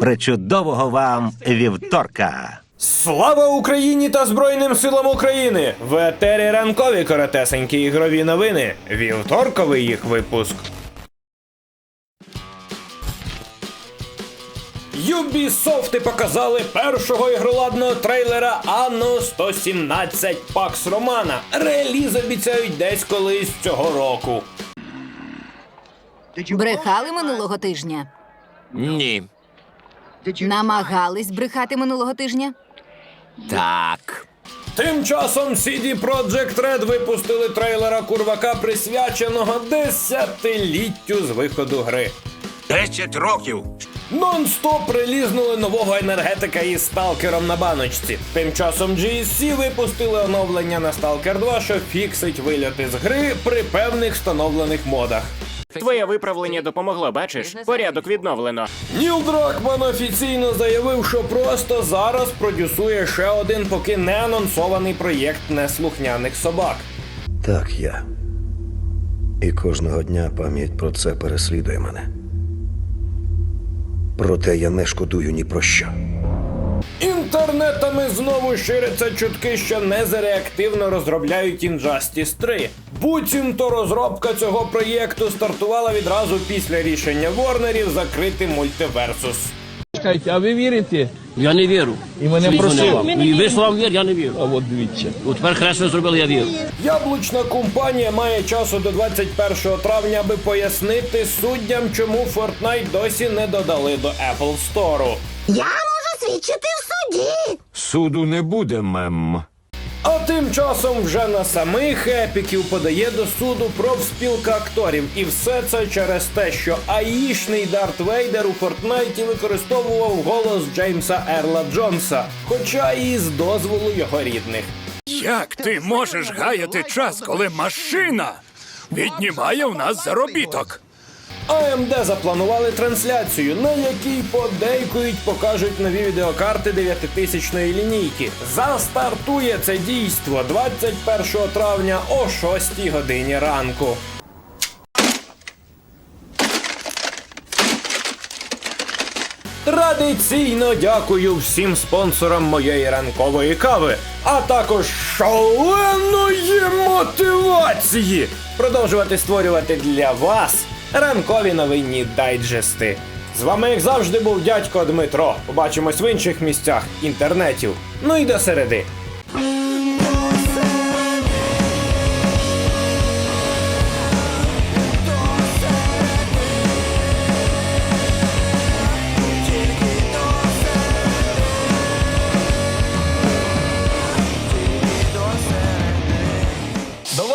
Причудового вам вівторка! Слава Україні та Збройним силам України! В етері ранкові коротесенькі ігрові новини. Вівторковий їх випуск. Юбісофти показали першого ігроладного трейлера Анно 117 Пакс Романа. Реліз обіцяють десь колись цього року. Брехали минулого тижня. Ні. Намагались брехати минулого тижня. Так. Тим часом CD Projekt Red випустили трейлера курвака, присвяченого десятиліттю з виходу гри. Десять років. Нон-стоп релізнули нового енергетика із сталкером на баночці. Тим часом GSC випустили оновлення на Stalker 2, що фіксить вильоти з гри при певних встановлених модах. Твоє виправлення допомогло, бачиш? Порядок відновлено. Ніл Дракман офіційно заявив, що просто зараз продюсує ще один поки не анонсований проєкт неслухняних собак. Так, я. І кожного дня пам'ять про це переслідує мене. Проте я не шкодую ні про що. Інтернетами знову ширяться чутки, що незареактивно розробляють Injustice 3. Буцімто розробка цього проєкту стартувала відразу після рішення Ворнерів закрити мультиверсус. Чекайте, а ви вірите? Я не вірю. І мене просили. І ви слав вір, я не вірю. А от дивіться. От тепер хресно зробили, я вірю. Яблучна компанія має часу до 21 травня, аби пояснити суддям, чому Fortnite досі не додали до Apple Store. Я можу свідчити суді. Суду не буде, мем. А тим часом вже на самих епіків подає до суду профспілка акторів. І все це через те, що аїшний Дарт Вейдер у Фортнайті використовував голос Джеймса Ерла Джонса, хоча і з дозволу його рідних. Як ти можеш гаяти час, коли машина віднімає в нас заробіток? AMD запланували трансляцію, на якій подейкують покажуть нові відеокарти 9000-ї лінійки. Застартує це дійство 21 травня о 6 годині ранку. Традиційно дякую всім спонсорам моєї ранкової кави, а також шаленої мотивації продовжувати створювати для вас ранкові новинні дайджести. З вами, як завжди, був дядько Дмитро. Побачимось в інших місцях інтернетів. Ну і до середи.